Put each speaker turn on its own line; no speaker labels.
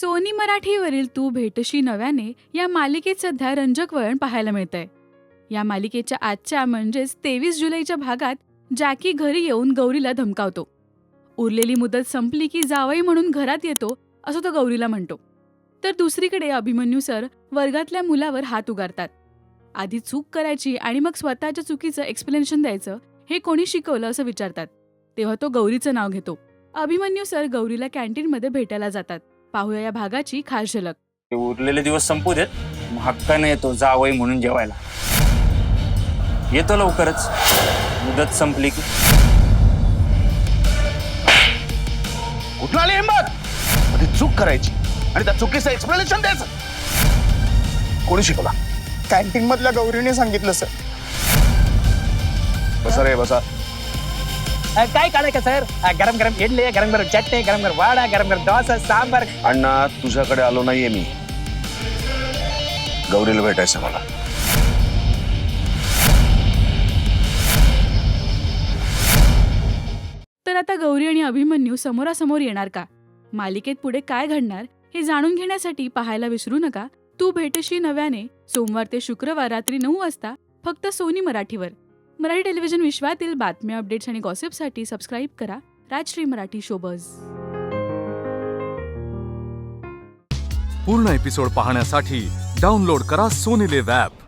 Sony मराठीवरील तू भेटशी नव्याने या मालिकेत सध्या रंजक वळण पाहायला मिळतंय. या मालिकेच्या आजच्या म्हणजेच तेवीस जुलैच्या भागात जॅकी घरी येऊन गौरीला धमकावतो. उरलेली मुदत संपली की जावई म्हणून घरात येतो असं तो गौरीला म्हणतो. तर दुसरीकडे अभिमन्यू सर वर्गातल्या मुलावर हात उगारतात. आधी चूक करायची आणि मग स्वतःच्या चुकीचं एक्सप्लेनेशन द्यायचं हे कोणी शिकवलं असं विचारतात. तेव्हा तो गौरीचं नाव घेतो. अभिमन्यू सर गौरीला कॅन्टीनमध्ये भेटायला जातात. पाहूया या भागाची खास झलक.
उरलेले दिवस संपू देत मग हक्काने येतो जावई म्हणून जेवायला. येतो लवकरच. मुदत संपली की.
कुठून आली हिंमत? मग ती चूक करायची आणि त्या चुकीचं एक्सप्लेनेशन द्यायचं. कोणी शिकवला?
कॅन्टीन मधल्या गौरीने सांगितलं सर
बसा रे बसा.
अ, काय काढायचं सर अ, गरम गरम इडली गरम गरम चटणी गरम गरम वाडा गरम गरम डोसा सांबार
अण्णा तुझ्याकडे आलो नाहीये मी गौरीला भेटायचं मला
तर आता गौरी आणि अभिमन्यू समोरासमोर येणार का? मालिकेत पुढे काय घडणार हे जाणून घेण्यासाठी पाहायला विसरू नका. तू भेटशी नव्याने सोमवार ते शुक्रवार रात्री नऊ वाजता फक्त सोनी मराठीवर. मराठी टेलिव्हिजन विश्वातील बातम्या अपडेट्स आणि गॉसिपसाठी सबस्क्राईब करा राजश्री मराठी शोबज
पूर्ण एपिसोड पाहण्यासाठी डाउनलोड करा सोनीले ॲप